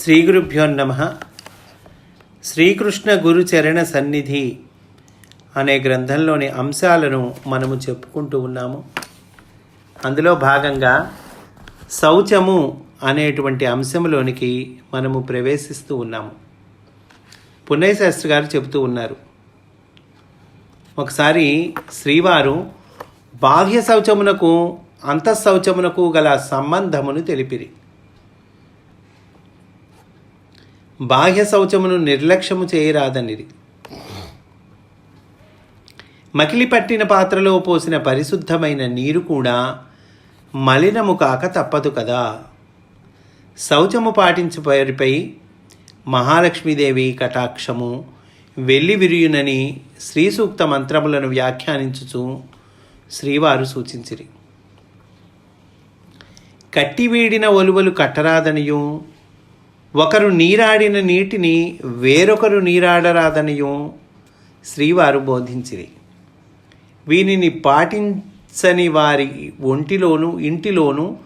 శ్రీ గురుభ్యో నమ. శ్రీకృష్ణ గురు చరణ సన్నిధి అనే గ్రంథంలోని అంశాలను మనము చెప్పుకుంటూ ఉన్నాము. అందులో భాగంగా శౌచము అనేటువంటి అంశంలోనికి మనము ప్రవేశిస్తూ ఉన్నాము. పుణ్యశాస్త్రి గారు చెబుతూ ఉన్నారు. ఒకసారి శ్రీవారు బాహ్య శౌచమునకు అంతఃశౌచమునకు గల సంబంధమును తెలిపిరి. బాహ్య శౌచమును నిర్లక్ష్యము చేయరాదనిది మకిలి పట్టిన పాత్రలో పోసిన పరిశుద్ధమైన నీరు కూడా మలినము కాక తప్పదు కదా. శౌచము పాటించు వారిపై మహాలక్ష్మీదేవి కటాక్షము వెళ్ళి విరియునని శ్రీ సూక్త మంత్రములను వ్యాఖ్యానించుచు శ్రీవారు సూచించిరి. కట్టివీడిన ఒలువలు కట్టరాదనియు ఒకరు నీరాడిన నీటిని వేరొకరు నీరాడరాదనియు శ్రీవారు బోధించిరి. వీనిని పాటించని వారి ఒంటిలోను ఇంటిలోను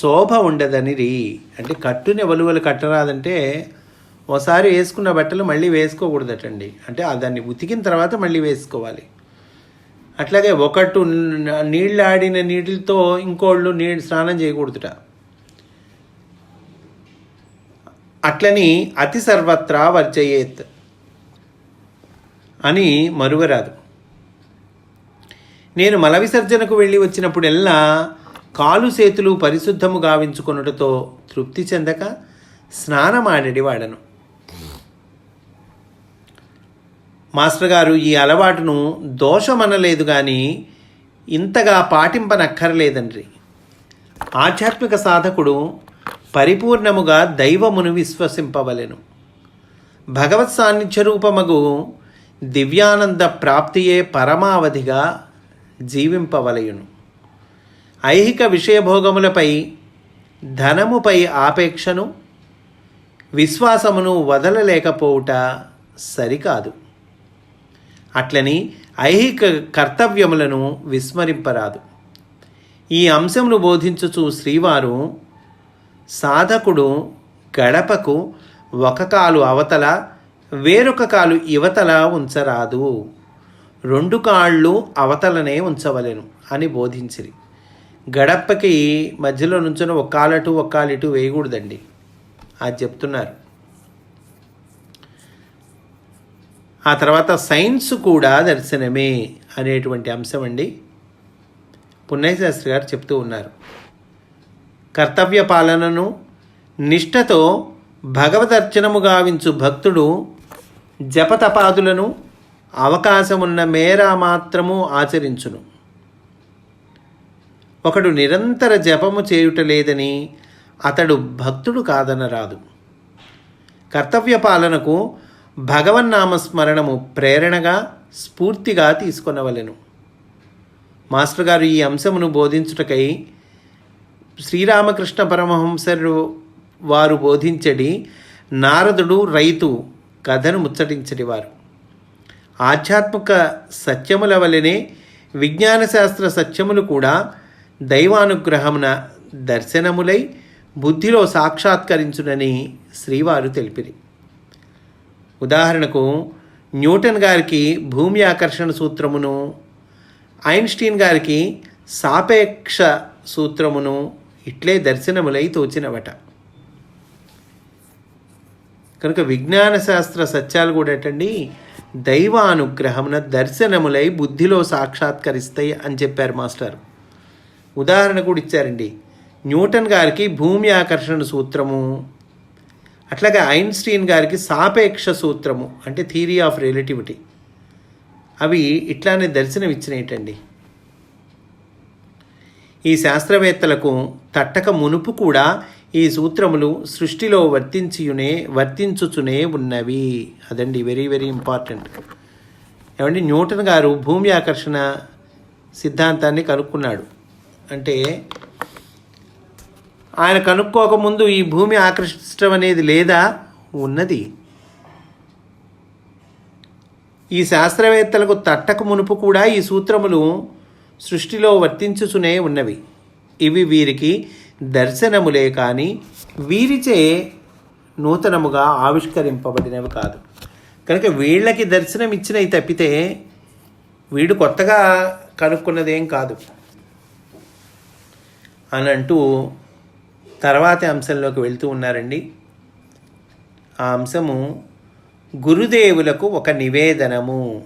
శోభ ఉండదనిరి. అంటే కట్టుని వలువలు కట్టరాదంటే ఒకసారి వేసుకున్న బట్టలు మళ్ళీ వేసుకోకూడదటండి. అంటే దాన్ని ఉతికిన తర్వాత మళ్ళీ వేసుకోవాలి. అట్లాగే ఒకటి నీళ్ళు ఆడిన నీటితో ఇంకోళ్ళు నీళ్ళు స్నానం చేయకూడదుట. అట్లని అతి సర్వత్రా వర్జయేత్ అని మరువరాదు. నేను మల విసర్జనకు వెళ్ళి వచ్చినప్పుడెల్లా కాలు చేతులు పరిశుద్ధము గావించుకొనుటతో తృప్తి చెందక స్నానమాడడి వాడను మాస్టర్ గారు ఈ అలవాటును దోషమనలేదు కానీ ఇంతగా పాటింపనక్కర్లేదండ్రి. ఆధ్యాత్మిక సాధకుడు పరిపూర్ణముగా దైవమును విశ్వసింపవలెను. భగవత్ సాన్నిధ్య రూపమగు దివ్యానంద ప్రాప్తియే పరమావధిగా జీవింపవలయును. ఐహిక విషయభోగములపై ధనముపై ఆపేక్షను విశ్వాసమును వదలలేకపోవుట సరికాదు. అట్లని ఐహిక కర్తవ్యములను విస్మరింపరాదు. ఈ అంశమును బోధించుచు శ్రీవారు సాధకుడు గడపకు ఒక కాలు అవతల వేరొక కాలు ఇవతల ఉంచరాదు. రెండు కాళ్ళు అవతలనే ఉంచవలెను అని బోధించిరి. గడపకి మధ్యలో నుంచుని ఒక కాలటు ఒక కాలిటు వేయకూడదండి అది చెప్తున్నారు. ఆ తర్వాత సైన్స్ కూడా దర్శనమే అనేటువంటి అంశం అండి పున్నయ్య శాస్త్రి గారు చెప్తూ ఉన్నారు. కర్తవ్య పాలనను నిష్ఠతో భగవదర్చనము గావించు భక్తుడు జపతపాదులను అవకాశమున్న మేర మాత్రము ఆచరించును. ఒకడు నిరంతర జపము చేయుట లేదని అతడు భక్తుడు కాదనరాదు. కర్తవ్య పాలనకు భగవన్నామస్మరణము ప్రేరణగా స్ఫూర్తిగా తీసుకొనవలెను. మాస్టర్ గారు ఈ అంశమును బోధించుటకై శ్రీరామకృష్ణ పరమహంసరు వారు బోధించడి నారదుడు రైతు కథను ముచ్చటించడి వారు. ఆధ్యాత్మిక సత్యముల వలనే విజ్ఞాన శాస్త్ర సత్యములు కూడా దైవానుగ్రహమున దర్శనములై బుద్ధిలో సాక్షాత్కరించునని శ్రీవారు తెలిపిరి. ఉదాహరణకు న్యూటన్ గారికి భూమి ఆకర్షణ సూత్రమును ఐన్స్టీన్ గారికి సాపేక్ష సూత్రమును ఇట్లే దర్శనములై తోచినవట కనుక విజ్ఞాన శాస్త్ర సత్యాలు కూడా ఏంటండి? దైవానుగ్రహమున దర్శనములై బుద్ధిలో సాక్షాత్కరిస్తాయి అని చెప్పారు మాస్టర్. ఉదాహరణ కూడా ఇచ్చారండి. న్యూటన్ గారికి భూమి ఆకర్షణ సూత్రము అట్లాగే ఐన్స్టీన్ గారికి సాపేక్ష సూత్రము అంటే థీరీ ఆఫ్ రిలేటివిటీ. అవి ఇట్లానే దర్శనం ఇచ్చినాయిటండి ఈ శాస్త్రవేత్తలకు తట్టక మునుపు కూడా ఈ సూత్రములు సృష్టిలో వర్తించియునే వర్తించుచునే ఉన్నవి. అదండి వెరీ వెరీ ఇంపార్టెంట్ ఏమండి? న్యూటన్ గారు భూమి ఆకర్షణ సిద్ధాంతాన్ని కనుక్కున్నాడు. అంటే ఆయన కనుక్కోకముందు ఈ భూమి ఆకర్షించడం అనేది లేదా? ఉన్నది. ఈ శాస్త్రవేత్తలకు తట్టక మునుపు కూడా ఈ సూత్రములు సృష్టిలో వర్తించుచునే ఉన్నవి. ఇవి వీరికి దర్శనములే కానీ వీరిచే నూతనముగా ఆవిష్కరింపబడినవి కాదు. కనుక వీళ్ళకి దర్శనం ఇచ్చినవి తప్పితే వీడు కొత్తగా కనుక్కున్నదేం కాదు. అని అంటూ తర్వాతి అంశంలోకి వెళ్తూ ఉన్నారండి. ఆ అంశము గురుదేవులకు ఒక నివేదనము.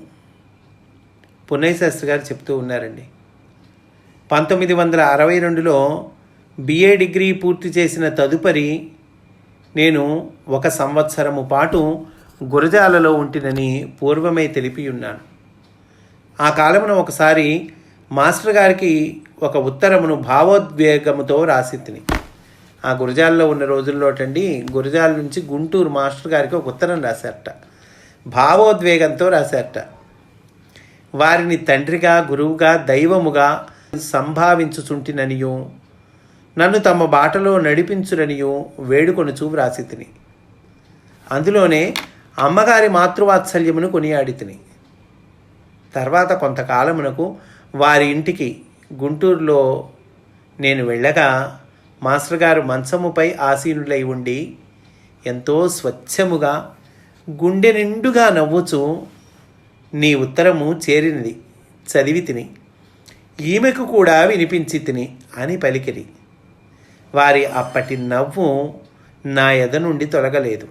పునయశాస్త్రి గారు చెప్తూ ఉన్నారండి. పంతొమ్మిది వందల అరవై రెండులో బిఏ డిగ్రీ పూర్తి చేసిన తదుపరి నేను ఒక సంవత్సరము పాటు గురజాలలో ఉంటినని పూర్వమే తెలిపి ఉన్నాను ఆ కాలమున ఒకసారి మాస్టర్ గారికి ఒక ఉత్తరమును భావోద్వేగముతో రాసి తిని ఆ గురజాల్లో ఉన్న రోజుల్లోటండి గురజాల నుంచి గుంటూరు మాస్టర్ గారికి ఒక ఉత్తరం రాశారట. భావోద్వేగంతో రాశారట. వారిని తండ్రిగా గురువుగా దైవముగా సంభావించుచుంటిననియు నన్ను తమ బాటలో నడిపించురనియు వేడుకొనుచూ వ్రాసి తిని అందులోనే అమ్మగారి మాతృవాత్సల్యమును కొనియాడి తిని తర్వాత కొంతకాలమునకు వారి ఇంటికి గుంటూరులో నేను వెళ్ళగా మాస్టర్ గారు మంచముపై ఆసీనులై ఉండి ఎంతో స్వచ్ఛముగా గుండె నిండుగా నవ్వుచు నీ ఉత్తరము చేరినది చదివి తిని ఈమెకు కూడా వినిపించి తిని అని పలికిరి. వారి అప్పటి నవ్వు నా ఎద నుండి తొలగలేదు.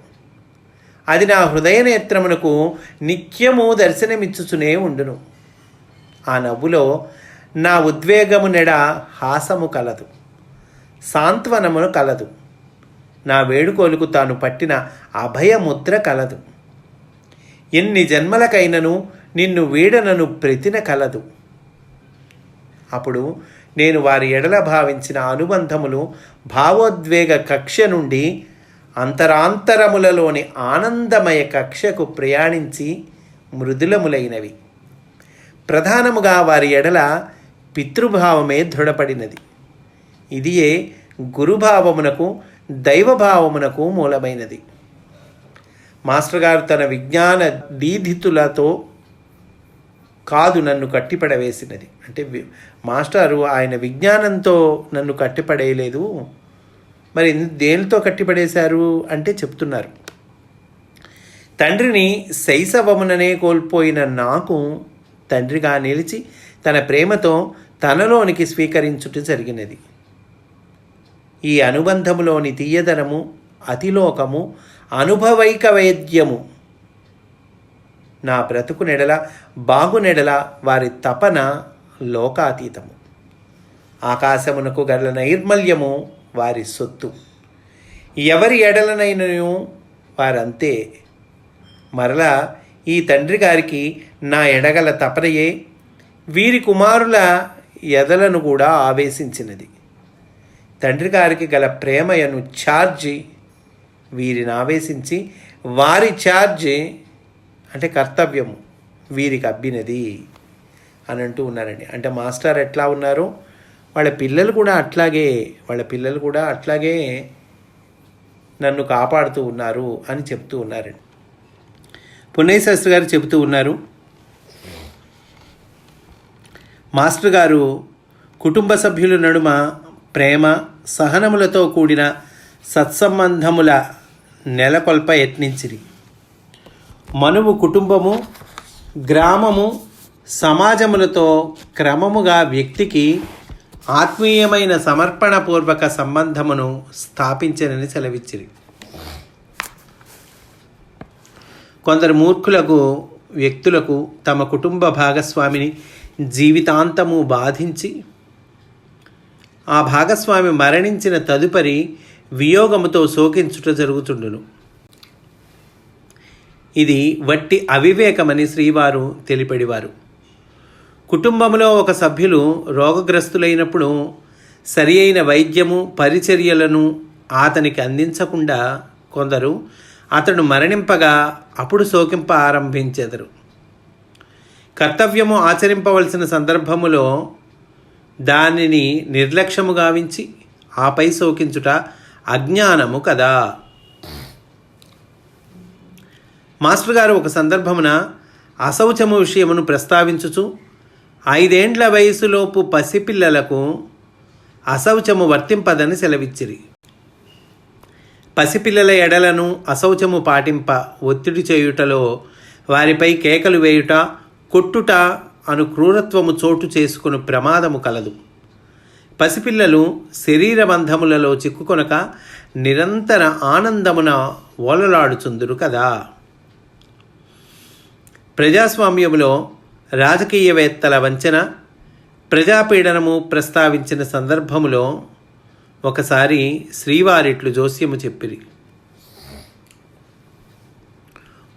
అది నా హృదయ నేత్రమునకు నిత్యము దర్శనమిచ్చుచునే ఉండును. ఆ నవ్వులో నా ఉద్వేగము నెడ హాసము కలదు. సాంత్వనమును కలదు. నా వేడుకోలుకు తాను పట్టిన అభయముద్ర కలదు. ఎన్ని జన్మలకైనను నిన్ను వీడనను ప్రతిన కలదు. అప్పుడు నేను వారి ఎడల భావించిన అనుబంధములు భావోద్వేగ కక్ష నుండి అంతరాంతరములలోని ఆనందమయ కక్షకు ప్రయాణించి మృదులములైనవి. ప్రధానముగా వారి ఎడల పితృభావమే దృఢపడినది. ఇదియే గురుభావమునకు దైవభావమునకు మూలమైనది. మాస్టర్ గారు తన విజ్ఞాన దీధితులతో కాదు నన్ను కట్టిపడవేసినది. అంటే మాస్టారు ఆయన విజ్ఞానంతో నన్ను కట్టిపడేయలేదు. మరి దేనితో కట్టిపడేశారు అంటే చెప్తున్నారు. తండ్రిని శైశవముననే కోల్పోయిన నాకు తండ్రిగా నిలిచి తన ప్రేమతో తనలోనికి స్వీకరించుట జరిగినది. ఈ అనుబంధములోని తీయదనము అతిలోకము అనుభవైక వైద్యము నా బ్రతుకు నెడల బాగునెడల వారి తపన లోకాతీతము. ఆకాశమునకు గల నైర్మల్యము వారి సొత్తు. ఎవరి ఎడలనైనను వారంతే. మరలా ఈ తండ్రి గారికి నా ఎడగల తపనయే. వీరి కుమారుల ఎదలను కూడా ఆవేశించినది. తండ్రి గారికి గల ప్రేమయను ఛార్జి వీరిని ఆవేశించి వారి ఛార్జి అంటే కర్తవ్యము వీరికి అబ్బినది. అని అంటూ ఉన్నారండి. అంటే మాస్టర్ ఎట్లా ఉన్నారు? వాళ్ళ పిల్లలు కూడా అట్లాగే వాళ్ళ పిల్లలు కూడా అట్లాగే నన్ను కాపాడుతూ ఉన్నారు అని చెప్తూ ఉన్నారండి. పున్నయ్య శాస్త్రి గారు చెబుతూ ఉన్నారు మాస్టర్ గారు కుటుంబ సభ్యుల నడుమ ప్రేమ సహనములతో కూడిన సత్సంబంధముల నెలకొల్ప యత్నించిరి. మనువు కుటుంబము గ్రామము సమాజములతో క్రమముగా వ్యక్తికి ఆత్మీయమైన సమర్పణపూర్వక సంబంధమును స్థాపించనని సెలవిచ్చిరి. కొందరు మూర్ఖులకు వ్యక్తులకు తమ కుటుంబ భాగస్వామిని జీవితాంతము బాధించి ఆ భాగస్వామి మరణించిన తదుపరి వియోగముతో శోకించుట జరుగుతుండును ఇది వట్టి అవివేకమని శ్రీవారు తెలిపడివారు. కుటుంబంలో ఒక సభ్యులు రోగగ్రస్తులైనప్పుడు సరి అయిన వైద్యము పరిచర్యలను అతనికి అందించకుండా కొందరు అతడు మరణింపగా అప్పుడు శోకింప ఆరంభించెదరు. కర్తవ్యము ఆచరింపవలసిన సందర్భములో దానిని నిర్లక్ష్యము గావించి ఆపై శోకించుట అజ్ఞానము కదా. మాస్టర్ గారు ఒక సందర్భమున అశౌచము విషయమును ప్రస్తావించుచు ఐదేండ్ల వయసులోపు పసిపిల్లలకు అశౌచము వర్తింపదని సెలవిచ్చిరి. పసిపిల్లల ఎడలను అశౌచము పాటింప ఒత్తిడి చేయుటలో వారిపై కేకలు వేయుట కొట్టుట అను క్రూరత్వము చోటు చేసుకుని ప్రమాదము కలదు. పసిపిల్లలు శరీర బంధములలో చిక్కుకొనక నిరంతర ఆనందమున ఓలలాడుచుందురు కదా. ప్రజాస్వామ్యములో రాజకీయవేత్తల వంచన ప్రజాపీడనము ప్రస్తావించిన సందర్భములో ఒకసారి శ్రీవారిట్లు జోస్యము చెప్పిరి.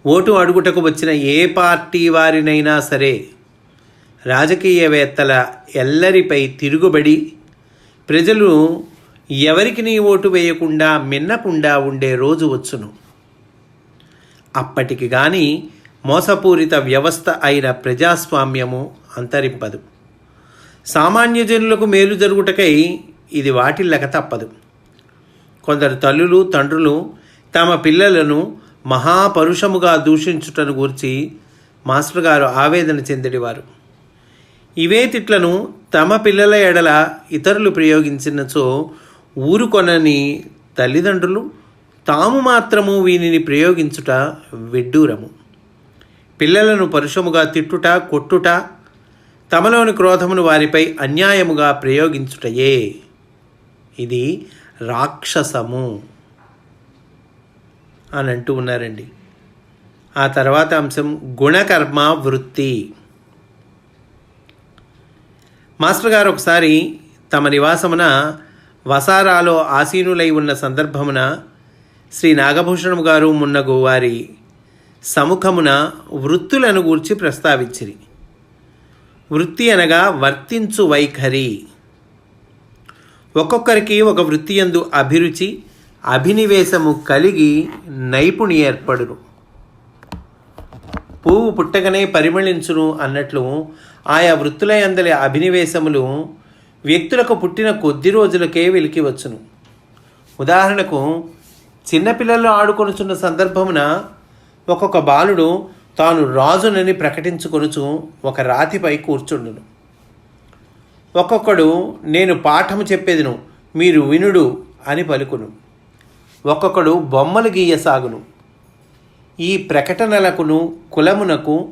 ఓటు అడుగుటకు వచ్చిన ఏ పార్టీ వారినైనా సరే రాజకీయవేత్తల ఎల్లరిపై తిరుగుబడి ప్రజలు ఎవరికి నీ ఓటు వేయకుండా మిన్నకుండా ఉండే రోజు వచ్చును. అప్పటికి కానీ మోసపూరిత వ్యవస్థ అయిన ప్రజాస్వామ్యము అంతరింపదు. సామాన్య జనులకు మేలు జరుగుటకై ఇది వాటిల్లక తప్పదు. కొందరు తల్లులు తండ్రులు తమ పిల్లలను మహాపరుషముగా దూషించుటను గూర్చి మాస్టర్ గారు ఆవేదన చెందినవారు ఇవే తిట్లను తమ పిల్లల ఎడల ఇతరులు ప్రయోగించినచో ఊరుకొనని తల్లిదండ్రులు తాము మాత్రము వీనిని ప్రయోగించుట విడ్డూరము. పిల్లలను పరుషముగా తిట్టుట కొట్టుట తమలోని క్రోధమును వారిపై అన్యాయముగా ప్రయోగించుటయే. ఇది రాక్షసము అని అంటూ ఉన్నారండి. ఆ తర్వాత అంశం గుణకర్మ వృత్తి. మాస్టర్ గారు ఒకసారి తమ నివాసమున వసారాలో ఆసీనులై ఉన్న సందర్భమున శ్రీ నాగభూషణం గారు మున్నగు వారి సముఖమున వృత్తులను గూర్చి ప్రస్తావించిరి. వృత్తి అనగా వర్తించు వైఖరి. ఒక్కొక్కరికి ఒక వృత్తి యందు అభిరుచి అభినివేశము కలిగి నైపుణి ఏర్పడును. పువ్వు పుట్టగనే పరిమళించును అన్నట్లు ఆయా వృత్తుల అందలి అభినివేశములు వ్యక్తులకు పుట్టిన కొద్ది రోజులకే వెలికి వచ్చును. ఉదాహరణకు చిన్నపిల్లలు ఆడుకొనుచున్న సందర్భమున ఒక్కొక్క బాలుడు తాను రాజునని ప్రకటించుకొనుచు ఒక రాతిపై కూర్చుండును. ఒక్కొక్కడు నేను పాఠము చెప్పేదిను మీరు వినుడు అని పలుకును. ఒక్కొక్కడు బొమ్మలు గీయసాగును. ఈ ప్రకటనలకును కులమునకు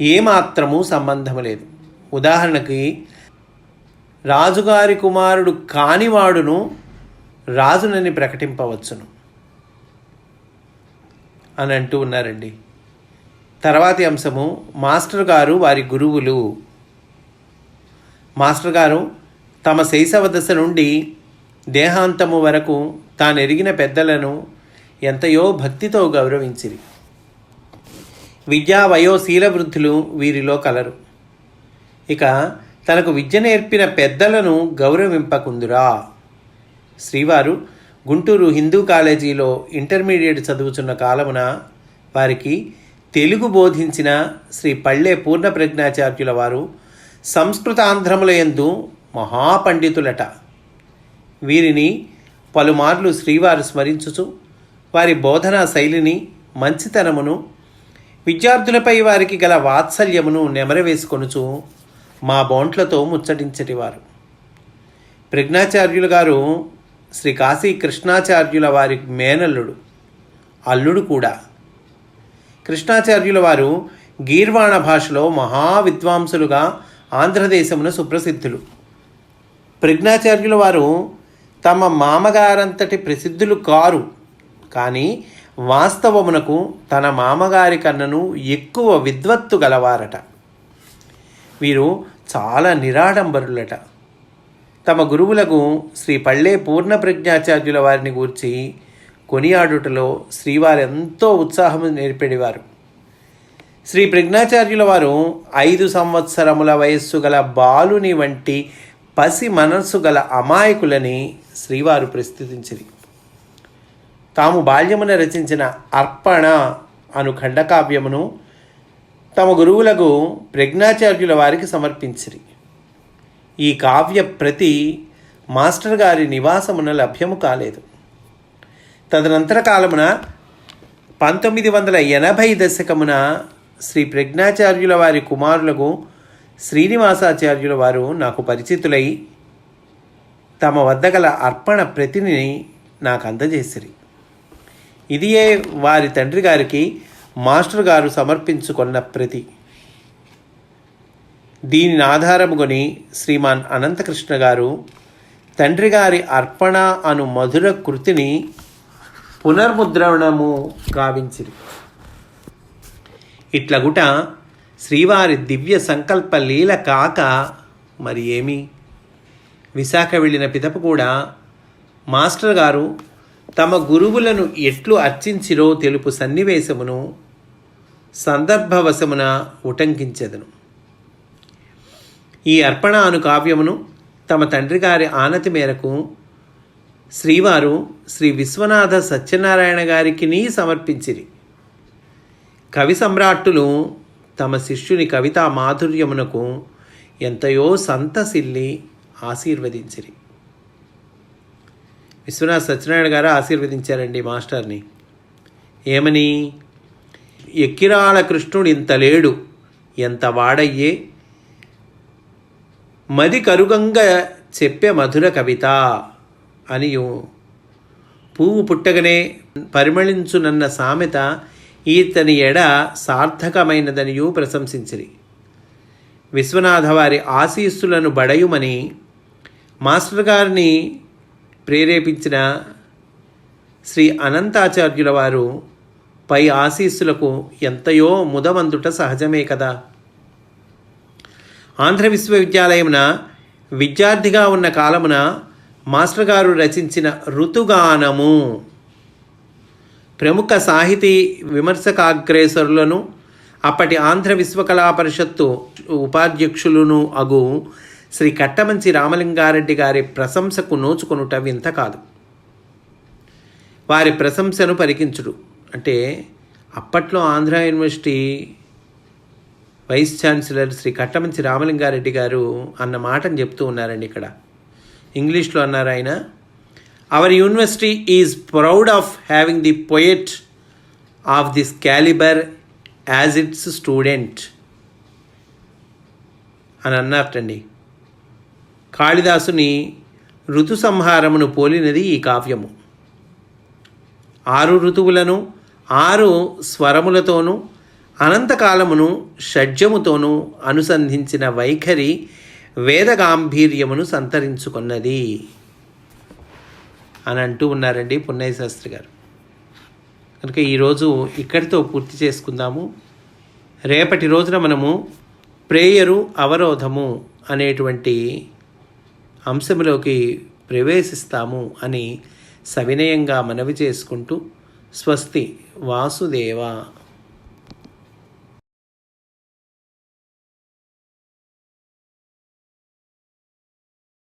ఏమాత్రము సంబంధం లేదు. ఉదాహరణకి రాజుగారి కుమారుడు కానివాడును రాజునని ప్రకటింపవచ్చును. అని అంటూ ఉన్నారండి. తర్వాతి అంశము మాస్టర్ గారు వారి గురువులు. మాస్టర్ గారు తమ శైశవ దశ నుండి దేహాంతము వరకు తాను ఎరిగిన పెద్దలను ఎంతయో భక్తితో గౌరవించిరి. విద్యా వయోశీల వృద్ధులు వీరిలో కలరు. ఇక తనకు విద్య నేర్పిన పెద్దలను గౌరవింపకుందురా. శ్రీవారు గుంటూరు హిందూ కాలేజీలో ఇంటర్మీడియట్ చదువుతున్న కాలమున వారికి తెలుగు బోధించిన శ్రీ పళ్ళే పూర్ణప్రజ్ఞాచార్యుల వారు సంస్కృతాంధ్రముల యందు మహాపండితులట. వీరిని పలుమార్లు శ్రీవారు స్మరించుచు వారి బోధనా శైలిని మంచితనమును విద్యార్థులపై వారికి గల వాత్సల్యమును నెమరవేసుకొనుచు మా బోంట్లతో ముచ్చటించటివారు. ప్రజ్ఞాచార్యులు గారు శ్రీ కాశీ కృష్ణాచార్యుల వారి మేనల్లుడు అల్లుడు కూడా. కృష్ణాచార్యుల వారు గీర్వాణ భాషలో మహావిద్వాంసులుగా ఆంధ్రదేశమున సుప్రసిద్ధులు. ప్రజ్ఞాచార్యుల వారు తమ మామగారంతటి ప్రసిద్ధులు కారు కానీ వాస్తవమునకు తన మామగారి కన్నను ఎక్కువ విద్వత్తు గలవారట. వీరు చాలా నిరాడంబరులట. తమ గురువులకు శ్రీ పళ్ళే పూర్ణ ప్రజ్ఞాచార్యుల వారిని గూర్చి కొనియాడుటలో శ్రీవారు ఎంతో ఉత్సాహం నేర్పెడివారు శ్రీ ప్రజ్ఞాచార్యుల వారు ఐదు సంవత్సరముల వయస్సు గల బాలుని వంటి పసి మనస్సు గల అమాయకులని శ్రీవారు ప్రస్తుతించింది తాము బాల్యమున రచించిన అర్పణ అను ఖండకావ్యమును తమ గురువులకు ప్రజ్ఞాచార్యుల వారికి సమర్పించిరి. ఈ కావ్య ప్రతి మాస్టర్ గారి నివాసమున లభ్యము కాలేదు. తదనంతర కాలమున పంతొమ్మిది వందల ఎనభై దశకమున శ్రీ ప్రజ్ఞాచార్యుల వారి కుమారులకు శ్రీనివాసాచార్యుల వారు నాకు పరిచితులై తమ వద్ద గల అర్పణ ప్రతిని నాకు అందజేసిరి. ఇదియే వారి తండ్రి గారికి మాస్టర్ గారు సమర్పించుకున్న ప్రతి. దీనిని ఆధారముగొని శ్రీమాన్ అనంతకృష్ణ గారు తండ్రి గారి అర్పణ అను మధుర కృతిని పునర్ముద్రణము గావించిరి. ఇట్లగుట శ్రీవారి దివ్య సంకల్ప లీల కాక మరి ఏమి? విశాఖ వెళ్ళిన పిదప కూడా మాస్టర్ గారు తమ గురువులను ఎట్లు అర్చించిరో తెలుపు సన్నివేశమును సందర్భవశమున ఉటంకించెదను. ఈ అర్పణ అను కావ్యమును తమ తండ్రి గారి ఆనతి మేరకు శ్రీవారు శ్రీ విశ్వనాథ సత్యనారాయణ గారికి సమర్పించిరి. కవి సమ్రాట్టులు తమ శిష్యుని కవితా మాధుర్యమునకు ఎంతయో సంతసిల్లి ఆశీర్వదించిరి. విశ్వనాథ్ సత్యనారాయణ గారు ఆశీర్వదించారండి మాస్టర్ని. ఏమని? ఎక్కిరాళ కృష్ణుడు ఇంత లేడు ఎంత వాడయ్యే? మది కరుగంగ చెప్పే మధుర కవిత అనియు. పువ్వు పుట్టగనే పరిమళించునన్న సామెత ఈతని ఎడ సార్థకమైనదనియు ప్రశంసించిరి. విశ్వనాథ వారి ఆశీస్సులను బడయుమని మాస్టర్ గారిని ప్రేరేపించిన శ్రీ అనంతాచార్యుల వారు పై ఆశీస్సులకు ఎంతయో ముదమందుట సహజమే కదా. ఆంధ్ర విశ్వవిద్యాలయమున విద్యార్థిగా ఉన్న కాలమున మాస్టర్ గారు రచించిన ఋతుగానము. ప్రముఖ సాహితీ విమర్శకాగ్రేసరులను అప్పటి ఆంధ్ర విశ్వకళా పరిషత్తు ఉపాధ్యక్షులను అగు శ్రీ కట్టమంచి రామలింగారెడ్డి గారి ప్రశంసకు నోచుకొనుట వింత కాదు. వారి ప్రశంసను పరికించుడు. అంటే అప్పట్లో Andhra university vice chancellor Shri Kattamanchi Ramalinga Reddy garu అన్న మాటను చెప్తూ ఉన్నారండి ఇక్కడ. ఇంగ్లీష్లో అన్నారు ఆయన our university is proud of having the poet of this calibre as its student అని అన్నారటండి. కాళిదాసుని ఋతు సంహారమును పోలినది ఈ కావ్యము. ఆరు ఋతువులను ఆరు స్వరములతోనూ అనంతకాలమును షడ్జముతోనూ అనుసంధించిన వైఖరి వేదగాంభీర్యమును సంతరించుకున్నది. అని అంటూ ఉన్నారండి పున్నయ్య శాస్త్రి గారు. కనుక ఈరోజు ఇక్కడితో పూర్తి చేసుకుందాము. రేపటి రోజున మనము ప్రేయరు అవరోధము అనేటువంటి అంశంలోకి ప్రవేశిస్తాము అని సవినయంగా మనవి చేసుకుంటూ స్వస్తి వాసుదేవ